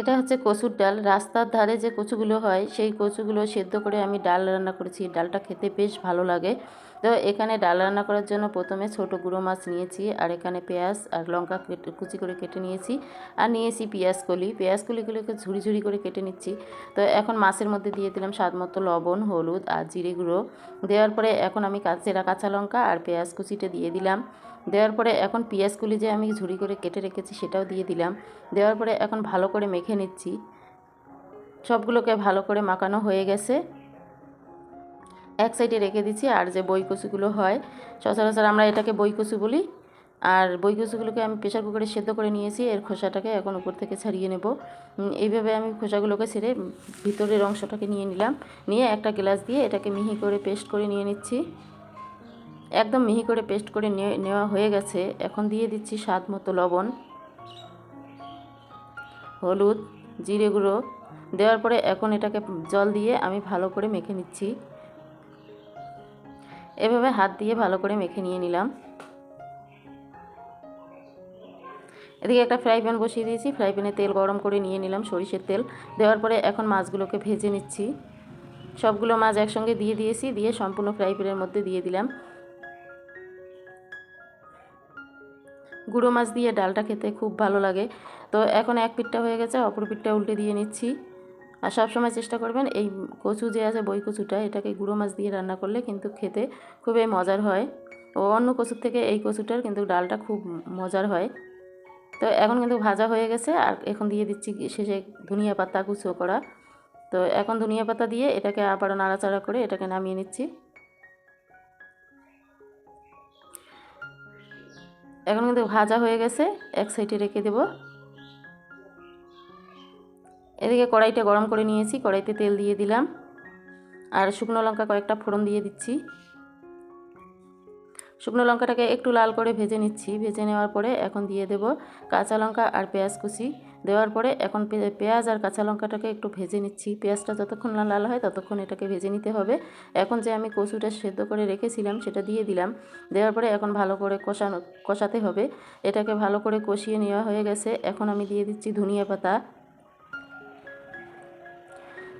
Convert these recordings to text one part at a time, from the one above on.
এটা হচ্ছে কচুর ডাল। রাস্তার ধারে যে কচুগুলো হয়, সেই কচুগুলো সেদ্ধ করে আমি ডাল রান্না করেছি। ডালটা খেতে বেশ ভালো লাগে। তো এখানে ডাল রান্না করার জন্য প্রথমে ছোট গুঁড়ো মাছ নিয়েছি, আর এখানে পেঁয়াজ আর লঙ্কা কুচি করে কেটে নিয়েছি, আর নিয়েছি পেঁয়াজ কলি। পেঁয়াজ কলিগুলোকে ঝুড়ি ঝুড়ি করে কেটে নিচ্ছি। তো এখন মাছের মধ্যে দিয়ে দিলাম স্বাদ মতো লবণ, হলুদ আর জিরে গুঁড়ো। দেওয়ার পরে এখন আমি কাঁচেরা কাঁচা লঙ্কা আর পেঁয়াজ কুচিটা দিয়ে দিলাম। দেওয়ার পরে এখন পেঁয়াজগুলি যে আমি ঝুড়ি করে কেটে রেখেছি সেটাও দিয়ে দিলাম। দেওয়ার পরে এখন ভালো করে মেখে নিচ্ছি। সবগুলোকে ভালো করে মাখানো হয়ে গেছে। এক সাইডে রেখে দিচ্ছি আর যে বই কচুগুলো হয়, সচরাচর আমরা এটাকে বই কচু বলি। আর বই কচুগুলোকে আমি প্রেশার কুকারে সেদ্ধ করে নিয়েছি, এর খোসাটাকে এখন উপর থেকে ছাড়িয়ে নেব। এইভাবে আমি খোসাগুলোকে ছেড়ে ভিতরের অংশটাকে নিয়ে নিলাম। নিয়ে একটা গ্লাস দিয়ে এটাকে মিহি করে পেস্ট করে নিয়ে নিচ্ছি। একদম মিহি করে পেস্ট করে নেওয়া হয়ে গেছে। এখন দিয়ে দিচ্ছি স্বাদ মতো লবণ, হলুদ, জিরে গুঁড়ো। দেওয়ার পরে এখন এটাকে জল দিয়ে আমি ভালো করে মেখে নিচ্ছি। এভাবে হাত দিয়ে ভালো করে মেখে নিয়ে নিলাম। এদিকে একটা ফ্রাই প্যান বসিয়ে দিয়েছি। ফ্রাই প্যানে তেল গরম করে নিয়ে নিলাম সরিষের তেল। দেওয়ার পরে এখন মাছগুলোকে ভেজে নিচ্ছি। সবগুলো মাছ একসঙ্গে দিয়ে দিয়েছি, দিয়ে সম্পূর্ণ ফ্রাই প্যানের মধ্যে দিয়ে দিলাম। গুঁড়ো মাছ দিয়ে ডালটা খেতে খুব ভালো লাগে। তো এখন এক পিঠটা হয়ে গেছে, অপর পিঠটা উল্টে দিয়ে নিচ্ছি। আর সবসময় চেষ্টা করবেন এই কচু যে আছে বই কচুটা, এটাকে গুঁড়ো মাছ দিয়ে রান্না করলে কিন্তু খেতে খুবই মজার হয়। ও অন্য কচুর থেকে এই কচুটার কিন্তু ডালটা খুব মজার হয়। তো এখন কিন্তু ভাজা হয়ে গেছে আর এখন দিয়ে দিচ্ছি শেষে ধনিয়া পাতা কুচো করা। তো এখন ধনিয়া পাতা দিয়ে এটাকে আবারও নাড়াচাড়া করে এটাকে নামিয়ে নিচ্ছি। এখন কিন্তু ভাজা হয়ে গেছে, এক সাইডে রেখে দেব। এদিকে কড়াইটা গরম করে নিয়েছি, কড়াইতে তেল দিয়ে দিলাম। আর শুকনো লঙ্কা কয়েকটা ফোড়ন দিয়ে দিচ্ছি। শুকনো লঙ্কাটাকে একটু লাল করে ভেজে নিচ্ছি। ভেজে নেওয়ার পরে এখন দিয়ে দেব কাঁচা লঙ্কা আর পেঁয়াজ কুচি। দেওয়ার পরে এখন পেঁয়াজ আর কাঁচা লঙ্কাটাকে একটু ভেজে নিচ্ছি। পেঁয়াজটা যতক্ষণ না লাল হয় ততক্ষণ এটাকে ভেজে নিতে হবে। এখন যে আমি কচুটা সেদ্ধ করে রেখেছিলাম সেটা দিয়ে দিলাম। দেওয়ার পরে এখন ভালো করে কষানো, কষাতে হবে। এটাকে ভালো করে কষিয়ে নেওয়া হয়ে গেছে। এখন আমি দিয়ে দিচ্ছি ধনিয়া পাতা।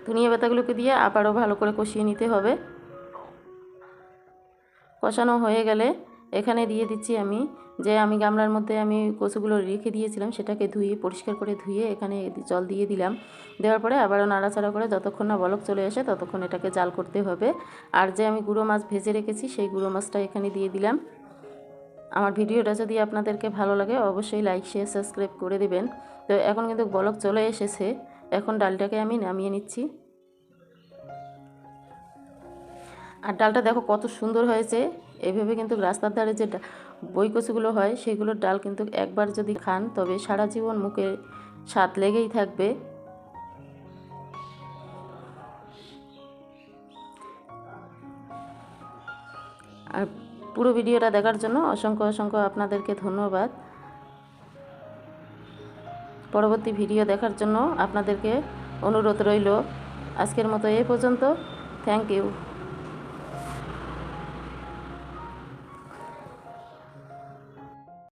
ধনিয়া পাতাগুলোকে দিয়ে আবারও ভালো করে কষিয়ে নিতে হবে। কষানো হয়ে গেলে এখানে দিয়ে দিচ্ছি আমি যে আমি গামলার মধ্যে আমি কচুগুলো রেখে দিয়েছিলাম, সেটাকে ধুয়ে, পরিষ্কার করে ধুয়ে এখানে জল দিয়ে দিলাম। দেওয়ার পরে আবারও নাড়াচাড়া করে যতক্ষণ না বলক চলে আসে ততক্ষণ এটাকে জাল করতে হবে। আর যে আমি গুঁড়ো মাছ ভেজে রেখেছি, সেই গুঁড়ো মাছটা এখানে দিয়ে দিলাম। আমার ভিডিওটা যদি আপনাদেরকে ভালো লাগে, অবশ্যই লাইক, শেয়ার, সাবস্ক্রাইব করে দেবেন। তো এখন কিন্তু বলক চলে এসেছে। এখন ডালটাকে আমি নামিয়ে নিচ্ছি। আর ডালটা দেখো কত সুন্দর হয়েছে। এভাবে কিন্তু রাস্তার ধারে যে বই কচুগুলো হয় সেগুলোর ডাল কিন্তু একবার যদি খান, তবে সারা জীবন মুখে স্বাদ লেগেই থাকবে। আর পুরো ভিডিওটা দেখার জন্য অসংখ্য অসংখ্য আপনাদেরকে ধন্যবাদ। পরবর্তী ভিডিও দেখার জন্য আপনাদেরকে অনুরোধ রইল। আজকের মতো এই পর্যন্ত। Thank you.